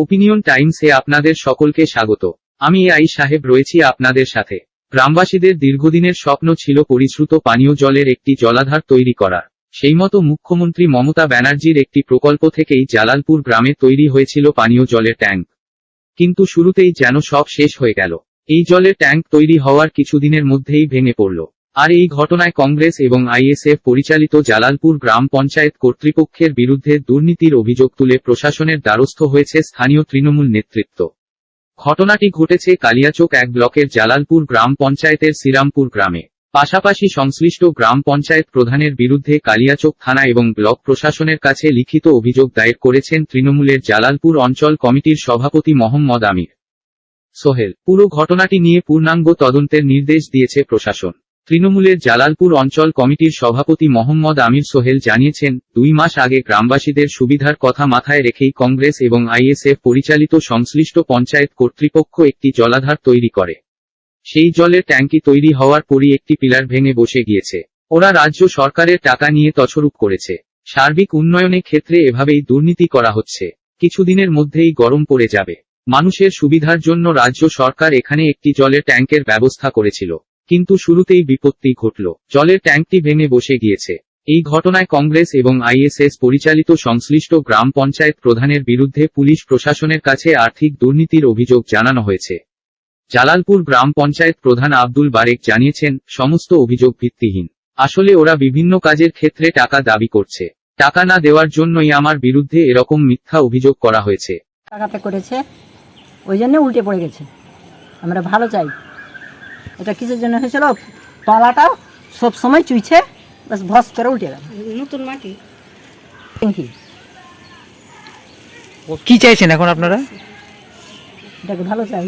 Opinion টাইমসে আপনাদের সকলকে স্বাগত। আমি আই সাহেব রয়েছি আপনাদের সাথে। গ্রামবাসীদের দীর্ঘদিনের স্বপ্ন ছিল পরিশ্রুত পানীয় জলের একটি জলাধার তৈরি করার। সেই মতো মুখ্যমন্ত্রী মমতা ব্যানার্জির একটি প্রকল্প থেকেই জালালপুর গ্রামে তৈরি হয়েছিল পানীয় জলের ট্যাঙ্ক। কিন্তু শুরুতেই যেন সব শেষ হয়ে গেল। এই জলের ট্যাঙ্ক তৈরি হওয়ার কিছুদিনের মধ্যেই ভেঙে পড়ল। আর এই ঘটনায় কংগ্রেস এবং আইএসএফ পরিচালিত জালালপুর গ্রাম পঞ্চায়েত কর্তৃপক্ষের বিরুদ্ধে দুর্নীতির অভিযোগ তুলে প্রশাসনের দ্বারস্থ হয়েছে স্থানীয় তৃণমূল নেতৃত্ব। ঘটনাটি ঘটেছে কালিয়াচক এক ব্লকের জালালপুর গ্রাম পঞ্চায়েতের শ্রীরামপুর গ্রামে। পাশাপাশি সংশ্লিষ্ট গ্রাম পঞ্চায়েত প্রধানের বিরুদ্ধে কালিয়াচক থানা এবং ব্লক প্রশাসনের কাছে লিখিত অভিযোগ দায়ের করেছেন তৃণমূলের জালালপুর অঞ্চল কমিটির সভাপতি মোহাম্মদ আমির। সোহেল, পুরো ঘটনাটি নিয়ে পূর্ণাঙ্গ তদন্তের নির্দেশ দিয়েছে প্রশাসন। তৃণমূলের জালালপুর অঞ্চল কমিটির সভাপতি মোহাম্মদ আমির সোহেল জানিয়েছেন, দুই মাস আগে গ্রামবাসীদের সুবিধার কথা মাথায় রেখেই কংগ্রেস এবং আইএসএফ পরিচালিত সংশ্লিষ্ট পঞ্চায়েত কর্তৃপক্ষ একটি জলাধার তৈরি করে। সেই জলের ট্যাঙ্কি তৈরি হওয়ার পরই একটি পিলার ভেঙে বসে গিয়েছে। ওরা রাজ্য সরকারের টাকা নিয়ে তছরূপ করেছে। সার্বিক উন্নয়নের ক্ষেত্রে এভাবেই দুর্নীতি করা হচ্ছে। কিছুদিনের মধ্যেই গরম পড়ে যাবে। মানুষের সুবিধার জন্য রাজ্য সরকার এখানে একটি জলের ট্যাঙ্কের ব্যবস্থা করেছিল। কিন্তু শুরুতেই বিপত্তি ঘটল। জলের ট্যাঙ্কটি ভেঙে বসে গিয়েছে। এই ঘটনায় কংগ্রেস এবং আইএসএস পরিচালিত সংশ্লিষ্ট গ্রাম পঞ্চায়েত প্রধানের বিরুদ্ধে পুলিশ প্রশাসনের কাছে আর্থিক দুর্নীতির অভিযোগ জানানো হয়েছে। জালালপুর গ্রাম পঞ্চায়েত প্রধান আব্দুল বারেক জানিয়েছেন, সমস্ত অভিযোগ ভিত্তিহীন। আসলে ওরা বিভিন্ন কাজের ক্ষেত্রে টাকা দাবি করছে। টাকা না দেওয়ার জন্যই আমার বিরুদ্ধে এরকম মিথ্যা অভিযোগ করা হয়েছে। টাকাতে করেছে, ওই জন্য উল্টে পড়ে গেছে। আমরা ভালো চাই। এটা কিসের জন্য হয়েছিল? তলাটা সব সময় চুইছে বাস ভস করে উল্টে গেল। নতুন মাটি। ট্যাঙ্কি কি চাইছেন এখন আপনারা? এটাকে ভালো চাই।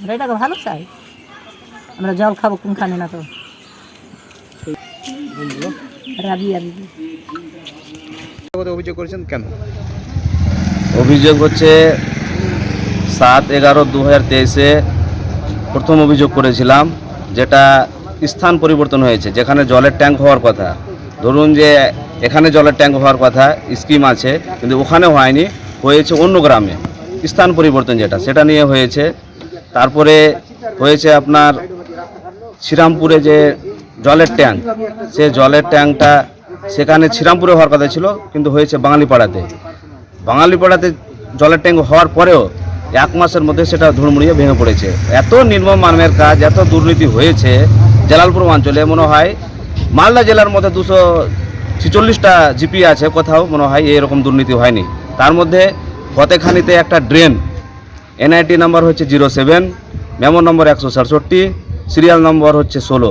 আমরা এটাকে ভালো চাই। আমরা জল খাব কোনখানে না তো? অভিযোগ করেছেন কেন? অভিযোগ হচ্ছে সাত এগারো দু হাজার তেইশে প্রথম অভিযোগ করেছিলাম, যেটা স্থান পরিবর্তন হয়েছে, যেখানে জলের ট্যাঙ্ক হওয়ার কথা। ধরুন যে, এখানে জলের ট্যাঙ্ক হওয়ার কথা, স্কিম আছে, কিন্তু ওখানে হয়নি, হয়েছে অন্য গ্রামে। স্থান পরিবর্তন যেটা, সেটা নিয়ে হয়েছে। তারপরে হয়েছে আপনার শ্রীরামপুরে যে জলের ট্যাঙ্ক, সে জলের ট্যাঙ্কটা সেখানে শ্রীরামপুরে হওয়ার কথা ছিল, কিন্তু হয়েছে বাঙালিপাড়াতে। বাঙালিপাড়াতে জলের ট্যাঙ্ক হওয়ার পরেও এক মাসের মধ্যে সেটা ধুড়মুড়িয়ে ভেঙে পড়েছে। এত নির্মম মানবের কাজ, এত দুর্নীতি হয়েছে জালালপুর অঞ্চলে, মনে হয় মালদা জেলার মধ্যে দুশো ছেচল্লিশটা জিপি আছে কোথাও, মনে হয় এরকম দুর্নীতি হয়নি। তার মধ্যে ফতেখানিতে একটা ড্রেন, এনআইটি নাম্বার হচ্ছে জিরো সেভেন, মেমো নম্বর একশো সাতষট্টি, সিরিয়াল নম্বর হচ্ছে ষোলো।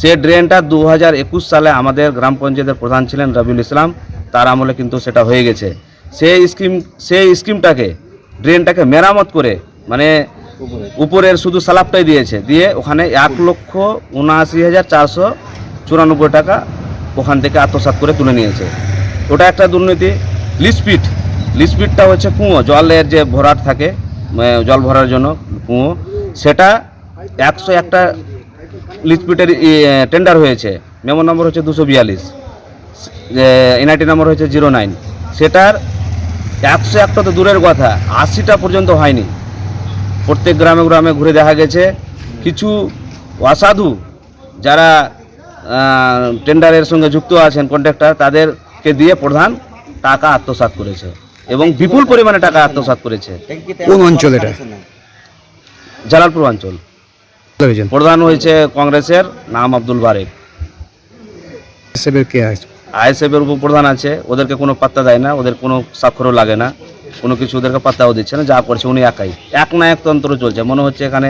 সে ড্রেনটা দু হাজার একুশ সালে আমাদের গ্রাম পঞ্চায়েতের প্রধান ছিলেন রবিউল ইসলাম, তার আমলে কিন্তু সেটা হয়ে গেছে। সেই স্কিম, সেই স্কিমটাকে ড্রেনটাকে মেরামত করে মানে উপরের শুধু সালাপটাই দিয়েছে, দিয়ে ওখানে এক লক্ষ উনআশি হাজার চারশো চুরানব্বই টাকা ওখান থেকে আত্মসাৎ করে তুলে নিয়েছে। ওটা একটা দুর্নীতি। লিসপিট লিসপিটটা হচ্ছে কুঁয়ো, জলের যে ভরাট থাকে মানে জল ভরার জন্য কুঁয়ো, সেটা একশো একটা লিচপিটের টেন্ডার হয়েছে। মেমো নম্বর হচ্ছে দুশো বিয়াল্লিশ এনআইটি নম্বর হচ্ছে জিরো নাইন। সেটার একশো একটা তো দূরের কথা আশিটা পর্যন্ত হয়নি। প্রত্যেক গ্রামে গ্রামে ঘুরে দেখা গেছে। কিছু অসাধু যারা টেন্ডারের সঙ্গে যুক্ত আছেন কন্ট্রাক্টর তাদেরকে দিয়ে প্রধান টাকা আত্মসাৎ করেছে এবং বিপুল পরিমাণে টাকা আত্মসাৎ করেছে। কোন অঞ্চল এটা? জালালপুর অঞ্চল। প্রধান হয়েছে কংগ্রেসের নাম আব্দুল বারেক। কে আছে? আইএসএফের উপপ্রধান আছে ওদেরকে কোনো পাত্তা দেয় না ওদের কোনো স্বাক্ষরও লাগে না কোনো কিছু ওদেরকে পাত্তাও দিচ্ছে না যা করছে উনি একাই। এক নায়কতন্ত্র চলছে মনে হচ্ছে এখানে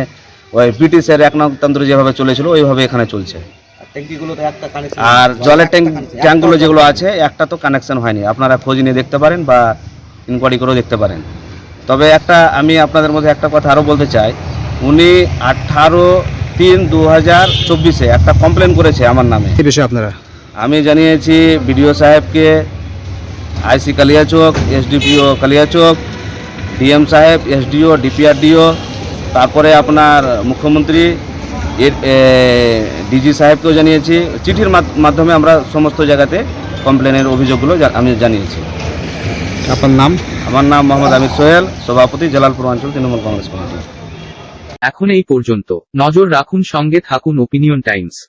ওই ব্রিটিশের এক নায়কতন্ত্র যেভাবে চলেছিল ওইভাবে এখানে চলছে। আর জলের ট্যাঙ্ক ট্যাঙ্কগুলো যেগুলো আছে একটা তো কানেকশন হয়নি আপনারা খোঁজ নিয়ে দেখতে পারেন বা ইনকোয়ারি করেও দেখতে পারেন। তবে একটা আমি আপনাদের মধ্যে একটা কথা আরও বলতে চাই উনি আঠারো তিন দু হাজার চব্বিশে একটা কমপ্লেন করেছে আমার নামে। এই বিষয়ে আপনারা? আমি জানিয়েছি বিডিও সাহেবকে IC Kaliachak SDPO Kaliachak DM সাহেব এসডিও ডিপিআরডিও তারপরে আপনার মুখ্যমন্ত্রী এর ডিজি সাহেবকেও জানিয়েছি। চিঠির মাধ- মাধ্যমে আমরা সমস্ত জায়গাতে কমপ্লেনের অভিযোগগুলো আমি জানিয়েছি। আপনার নাম? আমার নাম মোহাম্মদ আমির সোহেল সভাপতি জালালপুর অঞ্চল তৃণমূল কংগ্রেস কমিটি। এখন এই পর্যন্ত। নজর রাখুন সঙ্গে থাকুন ওপিনিয়ন টাইমস